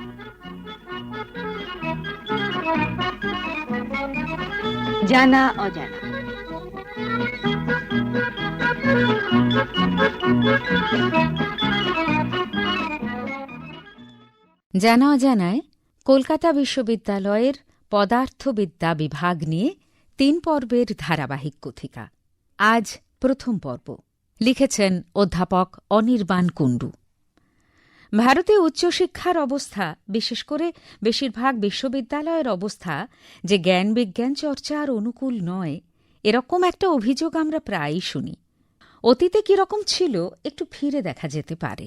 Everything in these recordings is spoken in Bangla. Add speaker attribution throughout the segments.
Speaker 1: জানা অজানা জানা অজানায় কলকাতা বিশ্ববিদ্যালয়ের পদার্থবিদ্যা বিভাগ নিয়ে তিন পর্বের ধারাবাহিক কথিকা আজ প্রথম পর্ব লিখেছেন অধ্যাপক অনির্বাণ কুণ্ডু ভারতে উচ্চশিক্ষার অবস্থা বিশেষ করে বেশিরভাগ বিশ্ববিদ্যালয়ের অবস্থা যে জ্ঞান বিজ্ঞান চর্চার অনুকূল নয় এরকম একটা অভিযোগ আমরা প্রায়ই শুনি অতীতে কিরকম ছিল একটু ফিরে দেখা যেতে পারে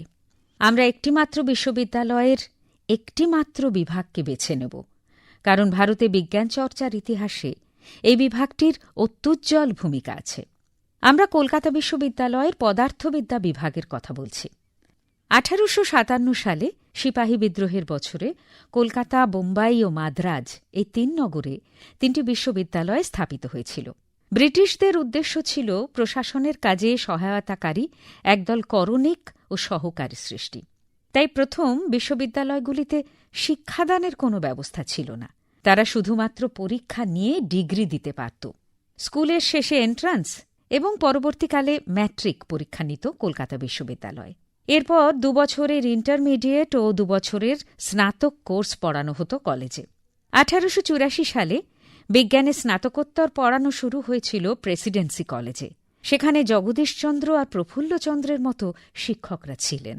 Speaker 1: আমরা একটিমাত্র বিশ্ববিদ্যালয়ের একটিমাত্র বিভাগকে বেছে নেব কারণ ভারতে বিজ্ঞান চর্চার ইতিহাসে এই বিভাগটির অত্যুজ্জ্বল ভূমিকা আছে আমরা কলকাতা বিশ্ববিদ্যালয়ের পদার্থবিদ্যা বিভাগের কথা বলছি আঠারোশো সাতান্ন সালে সিপাহী বিদ্রোহের বছরে কলকাতা বোম্বাই ও মাদ্রাজ এই তিন নগরে তিনটি বিশ্ববিদ্যালয় স্থাপিত হয়েছিল ব্রিটিশদের উদ্দেশ্য ছিল প্রশাসনের কাজে সহায়তাকারী একদল করণিক ও সহকারী সৃষ্টি তাই প্রথম বিশ্ববিদ্যালয়গুলিতে শিক্ষাদানের কোনো ব্যবস্থা ছিল না তারা শুধুমাত্র পরীক্ষা নিয়ে ডিগ্রি দিতে পারত স্কুলের শেষে এন্ট্রান্স এবং পরবর্তীকালে ম্যাট্রিক পরীক্ষা নিত কলকাতা বিশ্ববিদ্যালয় এরপর দুবছরের ইন্টারমিডিয়েট ও দুবছরের স্নাতক কোর্স পড়ানো হতো কলেজে আঠারোশো সালে বিজ্ঞানে স্নাতকোত্তর পড়ানো শুরু হয়েছিল প্রেসিডেন্সি কলেজে সেখানে জগদীশচন্দ্র আর প্রফুল্লচন্দ্রের মতো শিক্ষকরা ছিলেন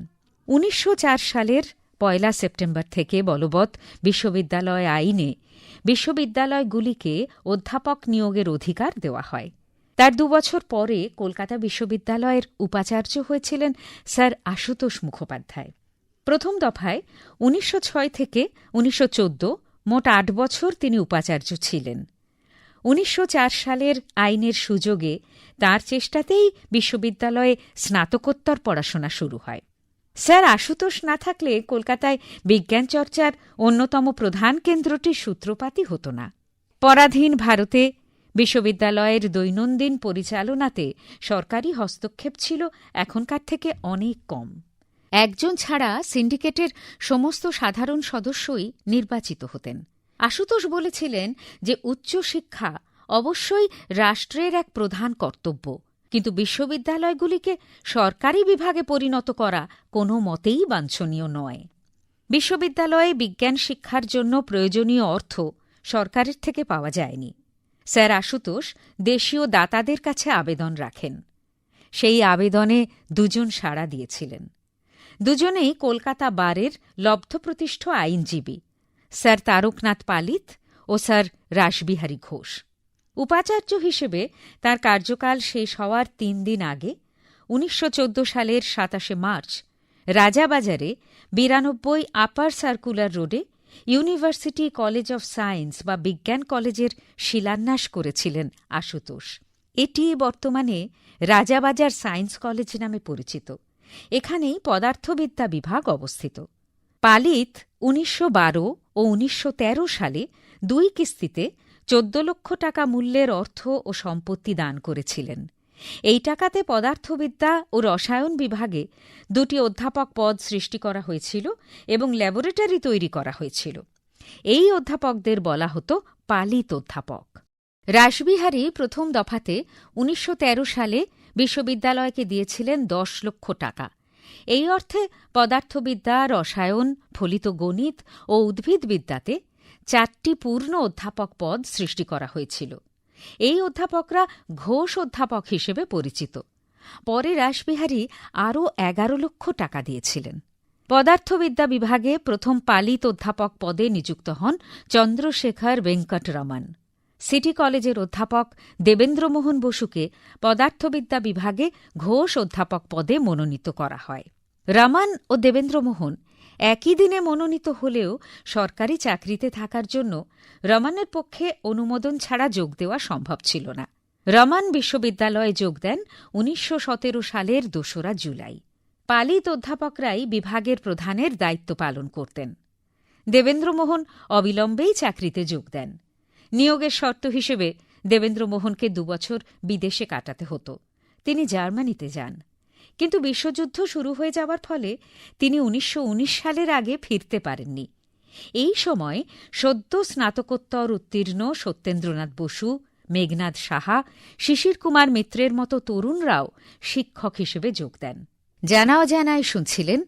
Speaker 1: উনিশশো সালের পয়লা সেপ্টেম্বর থেকে বলবৎ বিশ্ববিদ্যালয় আইনে বিশ্ববিদ্যালয়গুলিকে অধ্যাপক নিয়োগের অধিকার দেওয়া হয় তার দুবছর পরে কলকাতা বিশ্ববিদ্যালয়ের উপাচার্য হয়েছিলেন স্যার আশুতোষ মুখোপাধ্যায় প্রথম দফায় উনিশশো থেকে উনিশশো মোট আট বছর তিনি উপাচার্য ছিলেন উনিশশো সালের আইনের সুযোগে তার চেষ্টাতেই বিশ্ববিদ্যালয়ে স্নাতকোত্তর পড়াশোনা শুরু হয় স্যার আশুতোষ না থাকলে কলকাতায় বিজ্ঞান চর্চার অন্যতম প্রধান কেন্দ্রটির সূত্রপাতই হতো না পরাধীন ভারতে বিশ্ববিদ্যালয়ের দৈনন্দিন পরিচালনাতে সরকারি হস্তক্ষেপ ছিল এখনকার থেকে অনেক কম একজন ছাড়া সিন্ডিকেটের সমস্ত সাধারণ সদস্যই নির্বাচিত হতেন আশুতোষ বলেছিলেন যে উচ্চশিক্ষা অবশ্যই রাষ্ট্রের এক প্রধান কর্তব্য কিন্তু বিশ্ববিদ্যালয়গুলিকে সরকারি বিভাগে পরিণত করা কোনো মতেই বাঞ্ছনীয় নয় বিশ্ববিদ্যালয়ে বিজ্ঞান শিক্ষার জন্য প্রয়োজনীয় অর্থ সরকারের থেকে পাওয়া যায়নি স্যার আশুতোষ দেশীয় দাতাদের কাছে আবেদন রাখেন সেই আবেদনে দুজন সাড়া দিয়েছিলেন দুজনেই কলকাতা বারের লব্ধপ্রতিষ্ঠ আইনজীবী স্যার তারকনাথ পালিত ও স্যার রাসবিহারী ঘোষ উপাচার্য হিসেবে তার কার্যকাল শেষ হওয়ার তিন দিন আগে উনিশশো সালের সাতাশে মার্চ রাজাবাজারে বিরানব্বই আপার সার্কুলার রোডে ইউনিভার্সিটি কলেজ অব সায়েন্স বা বিজ্ঞান কলেজের শিলান্যাস করেছিলেন আশুতোষ এটি বর্তমানে রাজাবাজার সায়েন্স কলেজ নামে পরিচিত এখানেই পদার্থবিদ্যা বিভাগ অবস্থিত পালিত উনিশশো ও উনিশশো সালে দুই কিস্তিতে চোদ্দ লক্ষ টাকা মূল্যের অর্থ ও সম্পত্তি দান করেছিলেন এই টাকাতে পদার্থবিদ্যা ও রসায়ন বিভাগে দুটি অধ্যাপক পদ সৃষ্টি করা হয়েছিল এবং ল্যাবরেটরি তৈরি করা হয়েছিল এই অধ্যাপকদের বলা হতো পালিত অধ্যাপক রাসবিহারী প্রথম দফাতে ১৯১৩ সালে বিশ্ববিদ্যালয়কে দিয়েছিলেন দশ লক্ষ টাকা এই অর্থে পদার্থবিদ্যা রসায়ন ফলিত গণিত ও উদ্ভিদবিদ্যাতে চারটি পূর্ণ অধ্যাপক পদ সৃষ্টি করা হয়েছিল এই অধ্যাপকরা ঘোষ অধ্যাপক হিসেবে পরিচিত পরে রাসবিহারী আরও এগারো লক্ষ টাকা দিয়েছিলেন পদার্থবিদ্যা বিভাগে প্রথম পালিত অধ্যাপক পদে নিযুক্ত হন চন্দ্রশেখর ভেঙ্কটরমন সিটি কলেজের অধ্যাপক দেবেন্দ্রমোহন বসুকে পদার্থবিদ্যা বিভাগে ঘোষ অধ্যাপক পদে মনোনীত করা হয় রমন ও দেবেন্দ্রমোহন একই দিনে মনোনীত হলেও সরকারি চাকরিতে থাকার জন্য রমানের পক্ষে অনুমোদন ছাড়া যোগ দেওয়া সম্ভব ছিল না রমান বিশ্ববিদ্যালয়ে যোগ দেন উনিশশো সালের দোসরা জুলাই পালিত অধ্যাপকরাই বিভাগের প্রধানের দায়িত্ব পালন করতেন দেবেন্দ্রমোহন অবিলম্বেই চাকরিতে যোগ দেন নিয়োগের শর্ত হিসেবে দেবেন্দ্রমোহনকে দুবছর বিদেশে কাটাতে হতো তিনি জার্মানিতে যান কিন্তু বিশ্বযুদ্ধ শুরু হয়ে যাওয়ার ফলে তিনি উনিশশো সালের আগে ফিরতে পারেননি এই সময় সদ্য স্নাতকোত্তর উত্তীর্ণ সত্যেন্দ্রনাথ বসু মেঘনাথ সাহা শিশির কুমার মিত্রের মতো তরুণরাও শিক্ষক হিসেবে যোগ দেন জানা অজানায় শুনছিলেন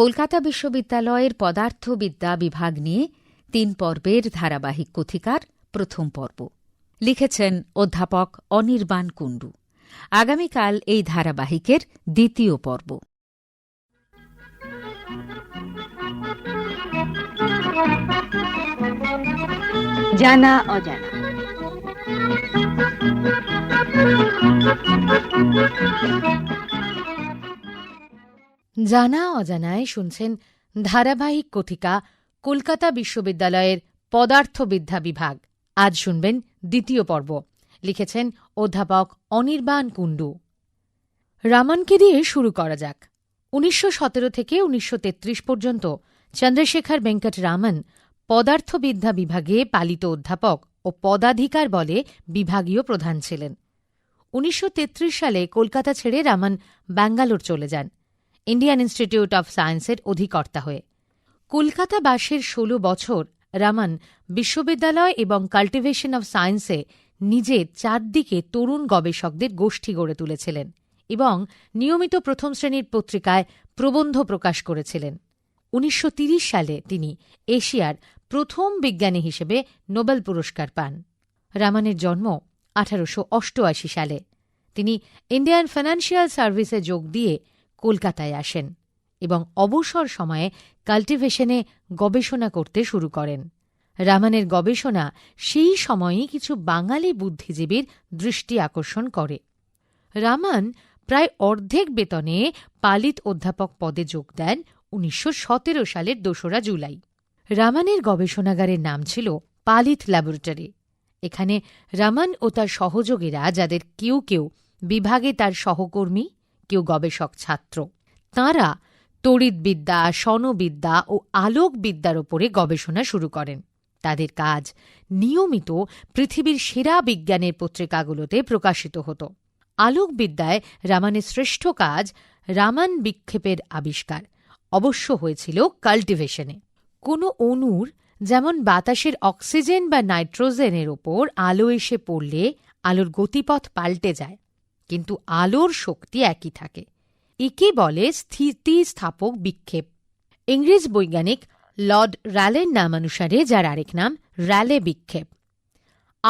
Speaker 1: কলকাতা বিশ্ববিদ্যালয়ের পদার্থবিদ্যা বিভাগ নিয়ে তিন পর্বের ধারাবাহিক কথিকার প্রথম পর্ব লিখেছেন অধ্যাপক অনির্বাণ কুণ্ডু আগামীকাল এই ধারাবাহিকের দ্বিতীয় পর্ব জানা অজানা জানা অজানায় শুনছেন ধারাবাহিক কথিকা কলকাতা বিশ্ববিদ্যালয়ের পদার্থবিদ্যা বিভাগ আজ শুনবেন দ্বিতীয় পর্ব লিখেছেন অধ্যাপক অনির্বাণ কুণ্ডু রামানকে দিয়ে শুরু করা যাক উনিশশো থেকে উনিশশো পর্যন্ত চন্দ্রশেখর বেঙ্কট রামন পদার্থবিদ্যা বিভাগে পালিত অধ্যাপক ও পদাধিকার বলে বিভাগীয় প্রধান ছিলেন উনিশশো সালে কলকাতা ছেড়ে রামান ব্যাঙ্গালোর চলে যান ইন্ডিয়ান ইনস্টিটিউট অব সায়েন্সের অধিকর্তা হয়ে কলকাতাবাসের ষোলো বছর রামান বিশ্ববিদ্যালয় এবং কাল্টিভেশন অব সায়েন্সে নিজে চারদিকে তরুণ গবেষকদের গোষ্ঠী গড়ে তুলেছিলেন এবং নিয়মিত প্রথম শ্রেণীর পত্রিকায় প্রবন্ধ প্রকাশ করেছিলেন উনিশশো সালে তিনি এশিয়ার প্রথম বিজ্ঞানী হিসেবে নোবেল পুরস্কার পান রামানের জন্ম আঠারোশো সালে তিনি ইন্ডিয়ান ফিনান্সিয়াল সার্ভিসে যোগ দিয়ে কলকাতায় আসেন এবং অবসর সময়ে কাল্টিভেশনে গবেষণা করতে শুরু করেন রামানের গবেষণা সেই সময়ে কিছু বাঙালি বুদ্ধিজীবীর দৃষ্টি আকর্ষণ করে রামান প্রায় অর্ধেক বেতনে পালিত অধ্যাপক পদে যোগ দেন উনিশশো সালের দোসরা জুলাই রামানের গবেষণাগারের নাম ছিল পালিত ল্যাবরেটরি এখানে রামান ও তার সহযোগীরা যাদের কেউ কেউ বিভাগে তার সহকর্মী কেউ গবেষক ছাত্র তাঁরা তড়িৎবিদ্যা সনবিদ্যা ও আলোকবিদ্যার ওপরে গবেষণা শুরু করেন তাদের কাজ নিয়মিত পৃথিবীর সেরা বিজ্ঞানের পত্রিকাগুলোতে প্রকাশিত হতো আলোকবিদ্যায় রামানের শ্রেষ্ঠ কাজ রামান বিক্ষেপের আবিষ্কার অবশ্য হয়েছিল কাল্টিভেশনে কোনো অণুর যেমন বাতাসের অক্সিজেন বা নাইট্রোজেনের ওপর আলো এসে পড়লে আলোর গতিপথ পাল্টে যায় কিন্তু আলোর শক্তি একই থাকে একে বলে স্থিতিস্থাপক বিক্ষেপ ইংরেজ বৈজ্ঞানিক লর্ড র্যালের নামানুসারে যার আরেক নাম র্যালে বিক্ষেপ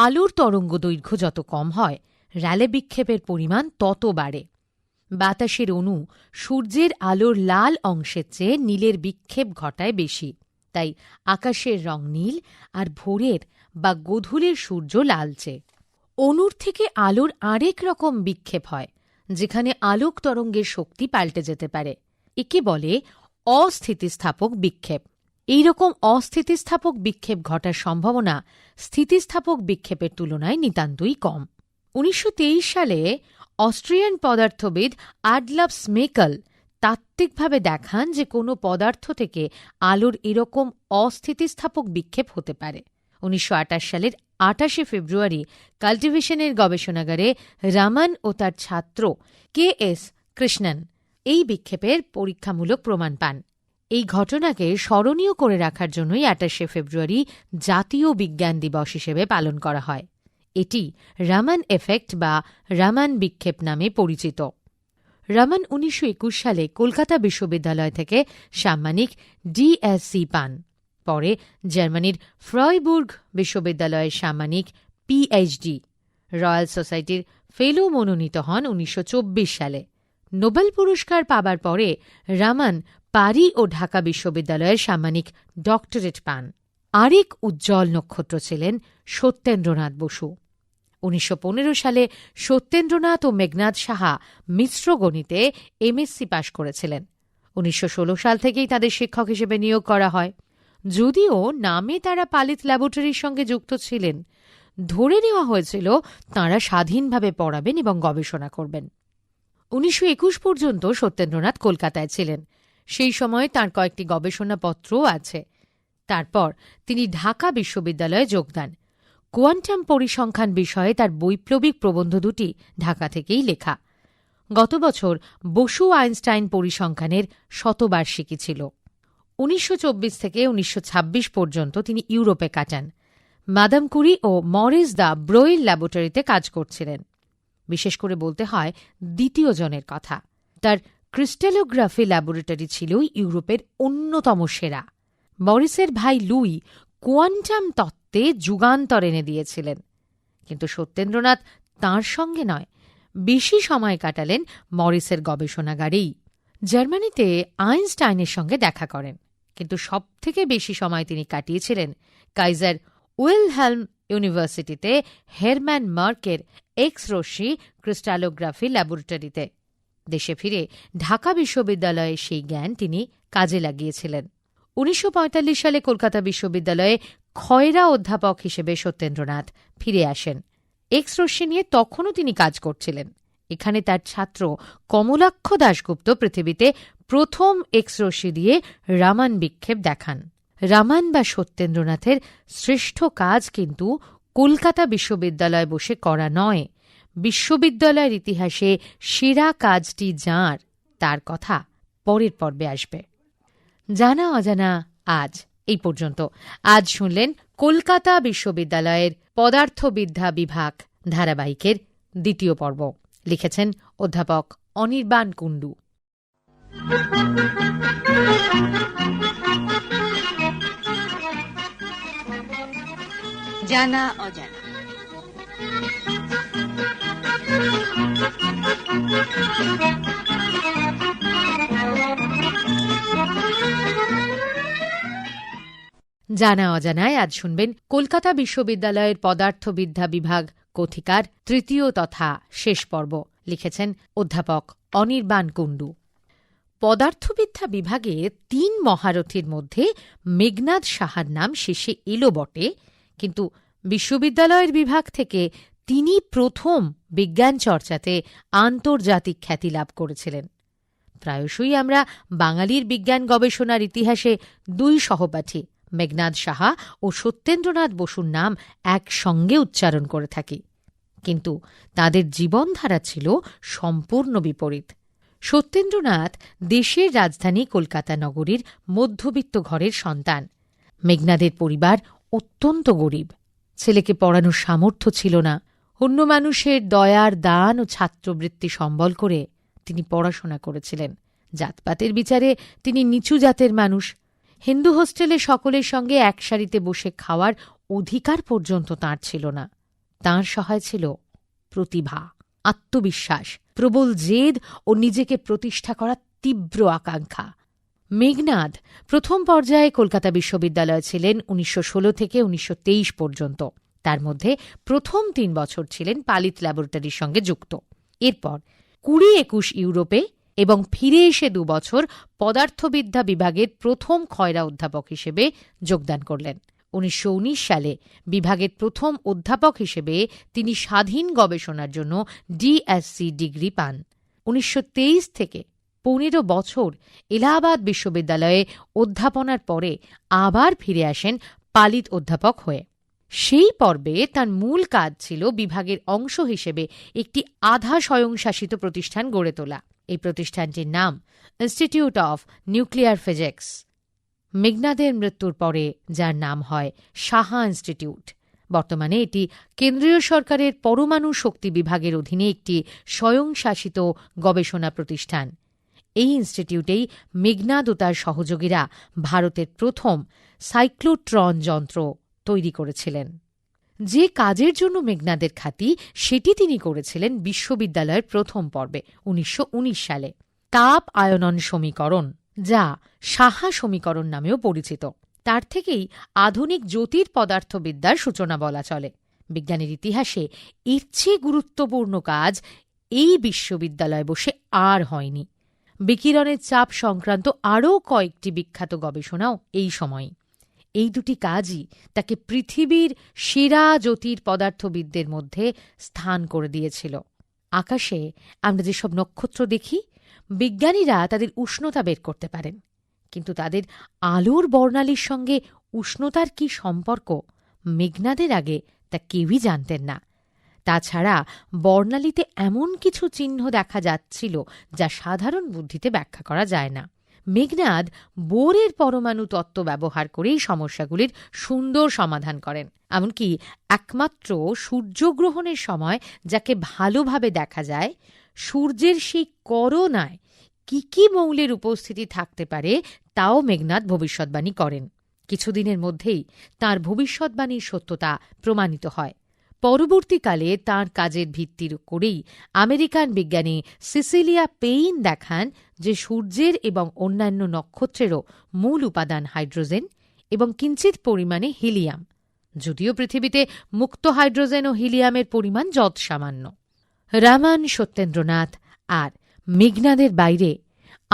Speaker 1: আলোর তরঙ্গ দৈর্ঘ্য যত কম হয় র্যালে বিক্ষেপের পরিমাণ তত বাড়ে বাতাসের অণু সূর্যের আলোর লাল অংশের চেয়ে নীলের বিক্ষেপ ঘটায় বেশি তাই আকাশের রং নীল আর ভোরের বা গধূলের সূর্য লালচে অণুর থেকে আলোর আরেক রকম বিক্ষেপ হয় যেখানে আলোক তরঙ্গের শক্তি পাল্টে যেতে পারে একে বলে অস্থিতিস্থাপক বিক্ষেপ এইরকম অস্থিতিস্থাপক বিক্ষেপ ঘটার সম্ভাবনা স্থিতিস্থাপক বিক্ষেপের তুলনায় নিতান্তই কম উনিশশো সালে অস্ট্রিয়ান পদার্থবিদ আডলাভ স্মেকল তাত্ত্বিকভাবে দেখান যে কোনো পদার্থ থেকে আলোর এরকম অস্থিতিস্থাপক বিক্ষেপ হতে পারে উনিশশো সালের আটাশে ফেব্রুয়ারি কাল্টিভেশনের গবেষণাগারে রামান ও তার ছাত্র কে এস কৃষ্ণন এই বিক্ষেপের পরীক্ষামূলক প্রমাণ পান এই ঘটনাকে স্মরণীয় করে রাখার জন্যই আটাশে ফেব্রুয়ারি জাতীয় বিজ্ঞান দিবস হিসেবে পালন করা হয় এটি রামান এফেক্ট বা রামান বিক্ষেপ নামে পরিচিত রামান উনিশশো সালে কলকাতা বিশ্ববিদ্যালয় থেকে সাম্মানিক ডিএসসি পান পরে জার্মানির ফ্রয়বুর্গ বিশ্ববিদ্যালয়ের সাম্মানিক পিএইচডি রয়্যাল সোসাইটির ফেলো মনোনীত হন উনিশশো সালে নোবেল পুরস্কার পাবার পরে রামান পারি ও ঢাকা বিশ্ববিদ্যালয়ের সাম্মানিক ডক্টরেট পান আরেক উজ্জ্বল নক্ষত্র ছিলেন সত্যেন্দ্রনাথ বসু উনিশশো সালে সত্যেন্দ্রনাথ ও মেঘনাথ সাহা মিশ্র গণিতে এমএসসি পাশ করেছিলেন উনিশশো সাল থেকেই তাদের শিক্ষক হিসেবে নিয়োগ করা হয় যদিও নামে তারা পালিত ল্যাবরেটরির সঙ্গে যুক্ত ছিলেন ধরে নেওয়া হয়েছিল তাঁরা স্বাধীনভাবে পড়াবেন এবং গবেষণা করবেন উনিশশো পর্যন্ত সত্যেন্দ্রনাথ কলকাতায় ছিলেন সেই সময়ে তার কয়েকটি গবেষণাপত্রও আছে তারপর তিনি ঢাকা বিশ্ববিদ্যালয়ে যোগদান কোয়ান্টাম পরিসংখ্যান বিষয়ে তার বৈপ্লবিক প্রবন্ধ দুটি ঢাকা থেকেই লেখা গত বছর বসু আইনস্টাইন পরিসংখ্যানের শতবার্ষিকী ছিল উনিশশো থেকে উনিশশো পর্যন্ত তিনি ইউরোপে কাটান মাদাম কুরি ও মরিস দা ব্রোয়েল ল্যাবরেটরিতে কাজ করছিলেন বিশেষ করে বলতে হয় দ্বিতীয় জনের কথা তার ক্রিস্টালোগ্রাফি ল্যাবরেটরি ছিল ইউরোপের অন্যতম সেরা মরিসের ভাই লুই কোয়ান্টাম তত্ত্বে যুগান্তর এনে দিয়েছিলেন কিন্তু সত্যেন্দ্রনাথ তার সঙ্গে নয় বেশি সময় কাটালেন মরিসের গবেষণাগারেই জার্মানিতে আইনস্টাইনের সঙ্গে দেখা করেন কিন্তু সবথেকে বেশি সময় তিনি কাটিয়েছিলেন কাইজার উইলহেলম ইউনিভার্সিটিতে হেরম্যান মার্কের এক্স রশ্মি ক্রিস্টালোগ্রাফি ল্যাবরেটরিতে দেশে ঢাকা বিশ্ববিদ্যালয়ে সেই জ্ঞান তিনি কাজে লাগিয়েছিলেন উনিশশো সালে কলকাতা বিশ্ববিদ্যালয়ে খয়রা অধ্যাপক হিসেবে সত্যেন্দ্রনাথ ফিরে আসেন এক্স রশ্মি নিয়ে তখনও তিনি কাজ করছিলেন এখানে তার ছাত্র কমলাক্ষ দাশগুপ্ত পৃথিবীতে প্রথম এক্স রশ্মি দিয়ে রামান বিক্ষেপ দেখান রামান বা সত্যেন্দ্রনাথের শ্রেষ্ঠ কাজ কিন্তু কলকাতা বিশ্ববিদ্যালয়ে বসে করা নয় বিশ্ববিদ্যালয়ের ইতিহাসে সেরা কাজটি যাঁর তার কথা পরের পর্বে আসবে জানা অজানা আজ এই পর্যন্ত আজ শুনলেন কলকাতা বিশ্ববিদ্যালয়ের পদার্থবিদ্যা বিভাগ ধারাবাহিকের দ্বিতীয় পর্ব লিখেছেন অধ্যাপক অনির্বাণ কুণ্ডু জানা অজানা জানা অজানায় আজ শুনবেন কলকাতা বিশ্ববিদ্যালয়ের পদার্থবিদ্যা বিভাগ কথিকার তৃতীয় তথা শেষ পর্ব লিখেছেন অধ্যাপক অনির্বাণ কুণ্ডু পদার্থবিদ্যা বিভাগে তিন মহারথীর মধ্যে মেঘনাদ সাহার নাম শেষে এলো বটে কিন্তু বিশ্ববিদ্যালয়ের বিভাগ থেকে তিনি প্রথম বিজ্ঞান চর্চাতে আন্তর্জাতিক খ্যাতি লাভ করেছিলেন প্রায়শই আমরা বাঙালির বিজ্ঞান গবেষণার ইতিহাসে দুই সহপাঠী মেঘনাথ সাহা ও সত্যেন্দ্রনাথ বসুর নাম একসঙ্গে উচ্চারণ করে থাকি কিন্তু তাদের জীবনধারা ছিল সম্পূর্ণ বিপরীত সত্যেন্দ্রনাথ দেশের রাজধানী কলকাতা নগরীর মধ্যবিত্ত ঘরের সন্তান মেঘনাদের পরিবার অত্যন্ত গরিব ছেলেকে পড়ানোর সামর্থ্য ছিল না অন্য মানুষের দয়ার দান ও ছাত্রবৃত্তি সম্বল করে তিনি পড়াশোনা করেছিলেন জাতপাতের বিচারে তিনি নিচু জাতের মানুষ হিন্দু হোস্টেলে সকলের সঙ্গে এক সারিতে বসে খাওয়ার অধিকার পর্যন্ত তাঁর ছিল না তাঁর সহায় ছিল প্রতিভা আত্মবিশ্বাস প্রবল জেদ ও নিজেকে প্রতিষ্ঠা করার তীব্র আকাঙ্ক্ষা মেঘনাদ প্রথম পর্যায়ে কলকাতা বিশ্ববিদ্যালয়ে ছিলেন উনিশশো থেকে উনিশশো পর্যন্ত তার মধ্যে প্রথম তিন বছর ছিলেন পালিত ল্যাবরেটরির সঙ্গে যুক্ত এরপর কুড়ি একুশ ইউরোপে এবং ফিরে এসে দুবছর পদার্থবিদ্যা বিভাগের প্রথম খয়রা অধ্যাপক হিসেবে যোগদান করলেন উনিশশো সালে বিভাগের প্রথম অধ্যাপক হিসেবে তিনি স্বাধীন গবেষণার জন্য ডিএসসি ডিগ্রি পান উনিশশো থেকে পনেরো বছর এলাহাবাদ বিশ্ববিদ্যালয়ে অধ্যাপনার পরে আবার ফিরে আসেন পালিত অধ্যাপক হয়ে সেই পর্বে তার মূল কাজ ছিল বিভাগের অংশ হিসেবে একটি আধা স্বয়ংশাসিত প্রতিষ্ঠান গড়ে তোলা এই প্রতিষ্ঠানটির নাম ইনস্টিটিউট অফ নিউক্লিয়ার ফিজিক্স মেঘনাদের মৃত্যুর পরে যার নাম হয় সাহা ইনস্টিটিউট বর্তমানে এটি কেন্দ্রীয় সরকারের পরমাণু শক্তি বিভাগের অধীনে একটি স্বয়ংশাসিত গবেষণা প্রতিষ্ঠান এই ইনস্টিটিউটেই মেঘনাদ ও তার সহযোগীরা ভারতের প্রথম সাইক্লোট্রন যন্ত্র তৈরি করেছিলেন যে কাজের জন্য মেঘনাদের খ্যাতি সেটি তিনি করেছিলেন বিশ্ববিদ্যালয়ের প্রথম পর্বে উনিশশো সালে তাপ আয়নন সমীকরণ যা সাহা সমীকরণ নামেও পরিচিত তার থেকেই আধুনিক জ্যোতির পদার্থবিদ্যার সূচনা বলা চলে বিজ্ঞানের ইতিহাসে এর চেয়ে গুরুত্বপূর্ণ কাজ এই বিশ্ববিদ্যালয়ে বসে আর হয়নি বিকিরণের চাপ সংক্রান্ত আরও কয়েকটি বিখ্যাত গবেষণাও এই সময় এই দুটি কাজই তাকে পৃথিবীর সেরা জ্যোতির পদার্থবিদদের মধ্যে স্থান করে দিয়েছিল আকাশে আমরা যেসব নক্ষত্র দেখি বিজ্ঞানীরা তাদের উষ্ণতা বের করতে পারেন কিন্তু তাদের আলোর বর্ণালীর সঙ্গে উষ্ণতার কি সম্পর্ক মেঘনাদের আগে তা কেউই জানতেন না তাছাড়া বর্ণালীতে এমন কিছু চিহ্ন দেখা যাচ্ছিল যা সাধারণ বুদ্ধিতে ব্যাখ্যা করা যায় না মেঘনাদ বোরের পরমাণু তত্ত্ব ব্যবহার করেই সমস্যাগুলির সুন্দর সমাধান করেন এমনকি একমাত্র সূর্যগ্রহণের সময় যাকে ভালোভাবে দেখা যায় সূর্যের সেই করোনায় কি কি মৌলের উপস্থিতি থাকতে পারে তাও মেঘনাদ ভবিষ্যৎবাণী করেন কিছুদিনের মধ্যেই তার ভবিষ্যৎবাণীর সত্যতা প্রমাণিত হয় পরবর্তীকালে তার কাজের ভিত্তির করেই আমেরিকান বিজ্ঞানী সিসিলিয়া পেইন দেখান যে সূর্যের এবং অন্যান্য নক্ষত্রেরও মূল উপাদান হাইড্রোজেন এবং কিঞ্চিত পরিমাণে হিলিয়াম যদিও পৃথিবীতে মুক্ত হাইড্রোজেন ও হিলিয়ামের পরিমাণ যত সামান্য রামান সত্যেন্দ্রনাথ আর মেঘনাদের বাইরে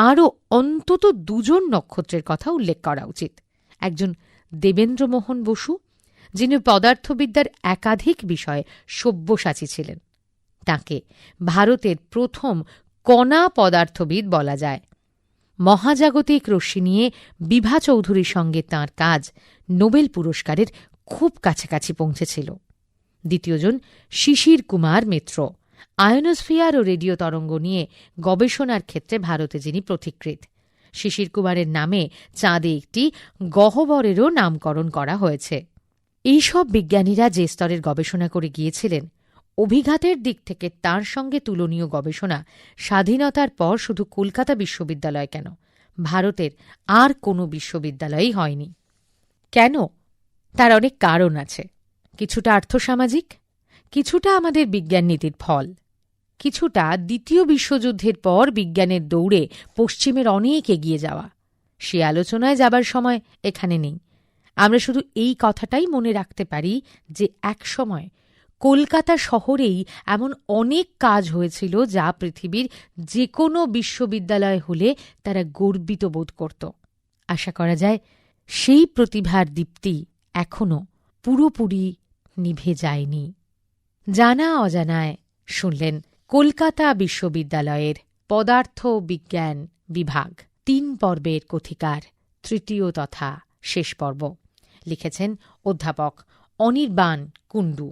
Speaker 1: আরও অন্তত দুজন নক্ষত্রের কথা উল্লেখ করা উচিত একজন দেবেন্দ্রমোহন বসু যিনি পদার্থবিদ্যার একাধিক বিষয়ে সব্যসাচী ছিলেন তাকে ভারতের প্রথম কণা পদার্থবিদ বলা যায় মহাজাগতিক রশ্মি নিয়ে বিভা চৌধুরীর সঙ্গে তাঁর কাজ নোবেল পুরস্কারের খুব কাছাকাছি পৌঁছেছিল দ্বিতীয়জন শিশির কুমার মিত্র আয়নোস্ফিয়ার ও রেডিও তরঙ্গ নিয়ে গবেষণার ক্ষেত্রে ভারতে যিনি প্রতিকৃত শিশির কুমারের নামে চাঁদে একটি গহ্বরেরও নামকরণ করা হয়েছে এইসব বিজ্ঞানীরা যে স্তরের গবেষণা করে গিয়েছিলেন অভিঘাতের দিক থেকে তার সঙ্গে তুলনীয় গবেষণা স্বাধীনতার পর শুধু কলকাতা বিশ্ববিদ্যালয় কেন ভারতের আর কোনো বিশ্ববিদ্যালয়ই হয়নি কেন তার অনেক কারণ আছে কিছুটা আর্থসামাজিক কিছুটা আমাদের বিজ্ঞান নীতির ফল কিছুটা দ্বিতীয় বিশ্বযুদ্ধের পর বিজ্ঞানের দৌড়ে পশ্চিমের অনেক এগিয়ে যাওয়া সে আলোচনায় যাবার সময় এখানে নেই আমরা শুধু এই কথাটাই মনে রাখতে পারি যে একসময় কলকাতা শহরেই এমন অনেক কাজ হয়েছিল যা পৃথিবীর যে কোনো বিশ্ববিদ্যালয় হলে তারা গর্বিত বোধ করত আশা করা যায় সেই প্রতিভার দীপ্তি এখনও পুরোপুরি নিভে যায়নি জানা অজানায় শুনলেন কলকাতা বিশ্ববিদ্যালয়ের পদার্থ বিজ্ঞান বিভাগ তিন পর্বের কথিকার তৃতীয় তথা শেষ পর্ব লিখেছেন অধ্যাপক অনির্বাণ কুণ্ডু